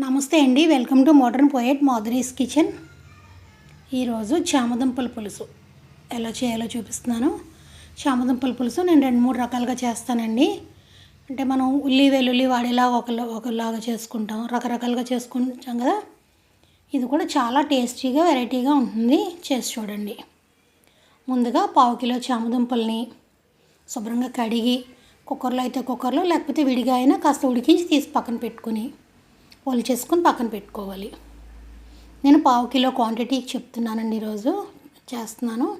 నమస్తే అండి welcome to modern poet Madhuri's kitchen. ఈరోజు చామదుంపల పులుసు. ఎలా చేయాలో చూపిస్తున్నాను. చామదుంపల పులుసు నేను రెండు మూడు రకాలుగా చేస్తానండి. అంటే మనం ఉల్లి వెల్లుల్లి వాడేలా ఒకలా ఒకలాగా చేసుకుంటాం. రకరకాలుగా చేసుకుంటాం కదా. ఇది కూడా చాలా టేస్టీగా వెరైటీగా ఉంటుంది. చేసి చూడండి. ముందుగా పావు కిలో చామదుంపల్ని శుభ్రంగా కడిగి కుక్కర్లో అయితే కుక్కర్లో లేకపోతే విడిగా అయినా కాస్త ఉడికించి తీసి పక్కన పెట్టుకుని చేసుకుని పక్కన పెట్టుకోవాలి. నేను పావు కిలో క్వాంటిటీ చెప్తున్నానండి ఈరోజు. చేస్తున్నాను.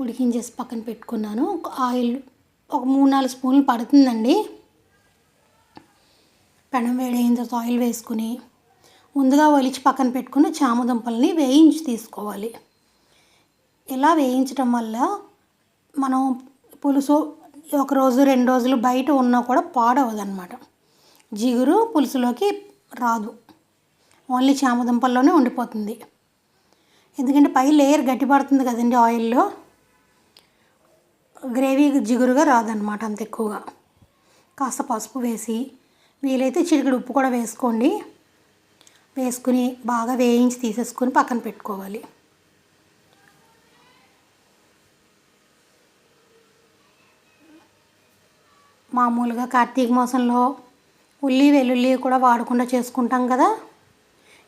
ఉడికించేసి పక్కన పెట్టుకున్నాను. ఒక ఆయిల్ ఒక మూడు నాలుగు స్పూన్లు పడుతుందండి. పెనం వేడైన తర్వాత ఆయిల్ వేసుకుని ముందుగా ఒలిచి పక్కన పెట్టుకుని చామదుంపల్ని వేయించి తీసుకోవాలి. ఇలా వేయించడం వల్ల మనం పులుసు ఒక రోజు రెండు రోజులు బయట ఉన్నా కూడా పాడవదన్నమాట జిగురు పులుసులోకి రాదు. ఓన్లీ చామదుంపల్లోనే ఉండిపోతుంది. ఎందుకంటే పై లేయర్ గట్టిపడుతుంది కదండి ఆయిల్లో. గ్రేవీ జిగురుగా రాదనమాట అంత ఎక్కువగా. కాస్త పసుపు వేసి వీలైతే చిటికెడు ఉప్పు కూడా వేసుకోండి. వేసుకుని బాగా వేయించి తీసేసుకొని పక్కన పెట్టుకోవాలి. మామూలుగా కార్తీక మాసంలో ఉల్లి వెల్లుల్లి కూడా వాడకుండా చేసుకుంటాం కదా?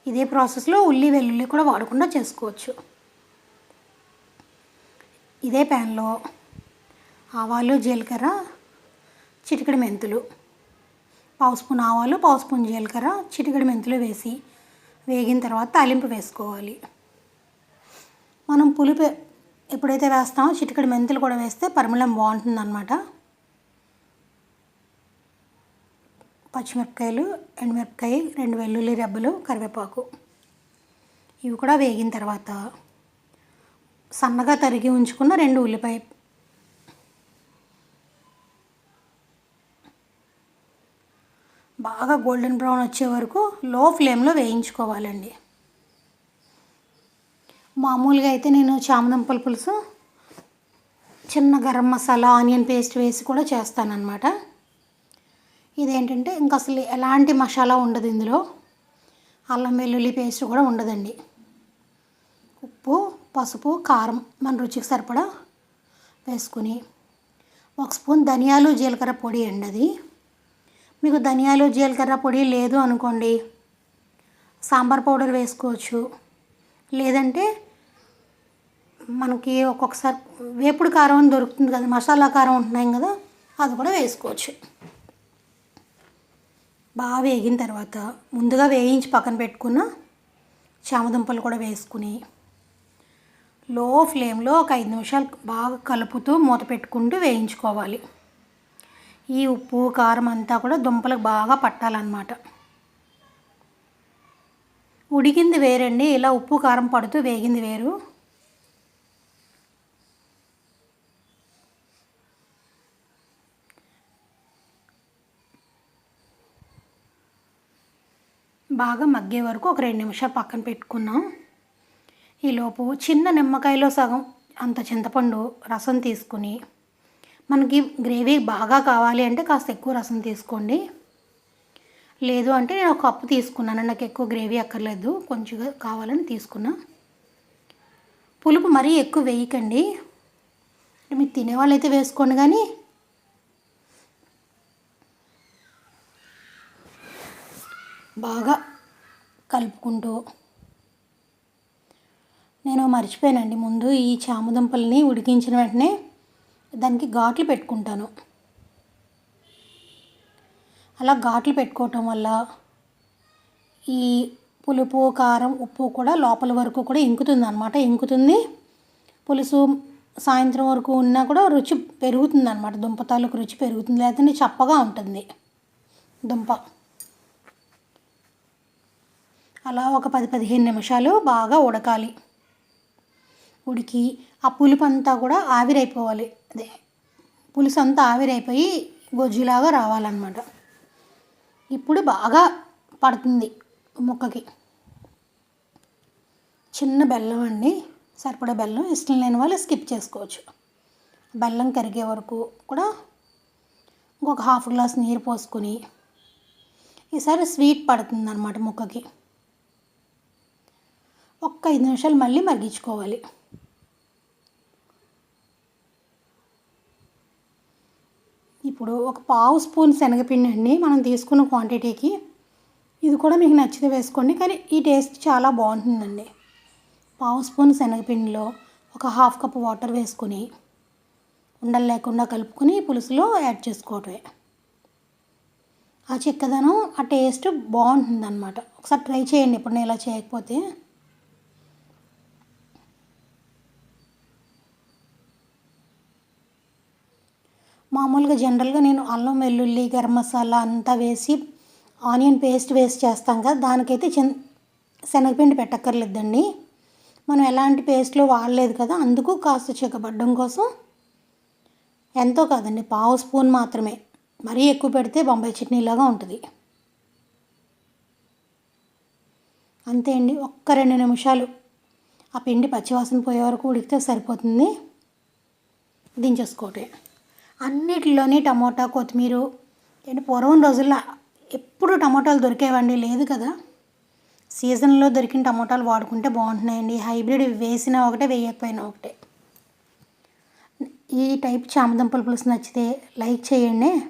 ఇదే ప్రాసెస్లో ఉల్లి వెల్లుల్లి కూడా వాడకుండా చేసుకోవచ్చు. ఇదే ప్యాన్లో ఆవాలు జీలకర్ర చిటికడి మెంతులు. పావు స్పూన్ ఆవాలు పావు స్పూన్ జీలకర్ర చిటికడి మెంతులు వేసి వేగిన తర్వాత తాలింపు వేసుకోవాలి. మనం పులుపు ఎప్పుడైతే వేస్తామో చిటికెడు మెంతులు కూడా వేస్తే పరిమళం బాగుంటుంది పచ్చిమిరపకాయలు ఎండుమిరపకాయ రెండు వెల్లుల్లి రెబ్బలు కరివేపాకు. ఇవి కూడా వేగిన తర్వాత సన్నగా తరిగి ఉంచుకున్న రెండు ఉల్లిపాయ బాగా గోల్డెన్ బ్రౌన్ వచ్చే వరకు లో ఫ్లేమ్లో వేయించుకోవాలండి. మామూలుగా అయితే నేను చామదంపల పులుసు చిన్న గరం మసాలా ఆనియన్ పేస్ట్ వేసి కూడా చేస్తానన్నమాట. ఇదేంటంటే ఇంకా అసలు ఎలాంటి మసాలా ఉండదు ఇందులో. అల్లం వెల్లుల్లి పేస్ట్ కూడా ఉండదండి. ఉప్పు పసుపు కారం మన రుచికి సరిపడా వేసుకుని ఒక స్పూన్ ధనియాలు జీలకర్ర పొడి అండి అది. మీకు ధనియాలు జీలకర్ర పొడి లేదు అనుకోండి సాంబార్ పౌడర్ వేసుకోవచ్చు. లేదంటే మనకి ఒక్కొక్కసారి వేపుడు కారం దొరుకుతుంది కదా మసాలా కారం ఉంటున్నాయి కదా అది కూడా వేసుకోవచ్చు. బాగా వేగిన తర్వాత ముందుగా వేయించి పక్కన పెట్టుకున్న చామదుంపలు కూడా వేసుకుని లో ఫ్లేమ్లో ఒక ఐదు నిమిషాలు బాగా కలుపుతూ మూత పెట్టుకుంటూ వేయించుకోవాలి. ఈ ఉప్పు కారం అంతా కూడా దుంపలకు బాగా పట్టాలన్నమాట. ఉడికింది వేరండి. ఇలా ఉప్పు కారం పడుతూ వేగింది వేరు. బాగా మగ్గే వరకు ఒక రెండు నిమిషాలు పక్కన పెట్టుకున్నాం. ఈలోపు చిన్న నిమ్మకాయలో సగం అంత చింతపండు రసం తీసుకుని మనకి గ్రేవీ బాగా కావాలి అంటే కాస్త ఎక్కువ రసం తీసుకోండి. లేదు అంటే నేను ఒక కప్పు తీసుకున్నాను నాకు ఎక్కువ గ్రేవీ అక్కర్లేదు కొంచెంగా కావాలని తీసుకున్నా. పులుపు మరీ ఎక్కువ వేయకండి. మీరు తినేవాళ్ళు అయితే వేసుకోండి కానీ బాగా కలుపుకుంటూ. నేను మర్చిపోయానండి. ముందు ఈ చామదుంపల్ని ఉడికించిన వెంటనే దానికి ఘాట్లు పెట్టుకుంటాను. అలా ఘాట్లు పెట్టుకోవటం వల్ల ఈ పులుపు కారం ఉప్పు కూడా లోపల వరకు కూడా ఇంకుతుంది అనమాట ఇంకుతుంది. పులుసు సాయంత్రం వరకు ఉన్నా కూడా రుచి పెరుగుతుంది అనమాట దుంప తాలూకు రుచి పెరుగుతుంది. లేదంటే చప్పగా ఉంటుంది. దుంప. అలా ఒక పది పదిహేను నిమిషాలు బాగా ఉడకాలి. ఉడికి ఆ పులుపు అంతా కూడా ఆవిరైపోవాలి. అదే పులుసు అంతా ఆవిరైపోయి గొజ్జులాగా రావాలన్నమాట. ఇప్పుడు బాగా పడుతుంది ముక్కకి. చిన్న బెల్లం అండి సరిపడా బెల్లం. ఇష్టం లేని వాళ్ళు స్కిప్ చేసుకోవచ్చు. బెల్లం కరిగే వరకు కూడా ఇంకొక హాఫ్ గ్లాస్ నీరు పోసుకొని ఈసారి స్వీట్ పడుతుంది అనమాట ముక్కకి. ఒక్క ఐదు నిమిషాలు మళ్ళీ మగ్గించుకోవాలి ఇప్పుడు ఒక పావు స్పూన్ శనగపిండి మనం తీసుకున్న క్వాంటిటీకి ఇది కూడా మీకు నచ్చితే వేసుకోండి కానీ ఈ టేస్ట్ చాలా బాగుంటుందండి. పావు స్పూన్ శనగపిండిలో ఒక హాఫ్ కప్ వాటర్ వేసుకొని ఉండలు లేకుండా కలుపుకొని పులుసులో యాడ్ చేసుకోవటమే. ఆ చిక్కదనం ఆ టేస్ట్ బాగుంటుంది అనమాట ఒకసారి ట్రై చేయండి ఇప్పుడు నేను ఇలా చేయకపోతే. మామూలుగా జనరల్గా నేను అల్లం వెల్లుల్లి గరం మసాలా అంతా వేసి ఆనియన్ పేస్ట్ వేసి చేస్తాం కదా దానికైతే చిన్ శనగపిండి పెట్టక్కర్లేదండి. మనం ఎలాంటి పేస్ట్లు వాడలేదు కదా అందుకు కాస్త చిక్కబడ్డం కోసం ఎంతో కాదండి పావు స్పూన్ మాత్రమే. మరీ ఎక్కువ పెడితే బొంబాయి చట్నీలాగా ఉంటుంది. అంతే అండి ఒక్క రెండు నిమిషాలు. ఆ పిండి పచ్చివాసన పోయే వరకు ఉడికితే సరిపోతుంది. దించేసుకోవటమే. అన్నిటిలోని టమోటా కొత్తిమీర. ఏంటి పూర్వం రోజుల్లో ఎప్పుడు టమోటాలు దొరికేవండి? లేదు కదా. సీజన్లో దొరికిన టమోటాలు వాడుకుంటే బాగుంటున్నాయండి. హైబ్రిడ్ వేసినా ఒకటే వేయకపోయినా ఒకటే. ఈ టైప్ చామదుంపల పులుసు నచ్చితే లైక్ చేయండి.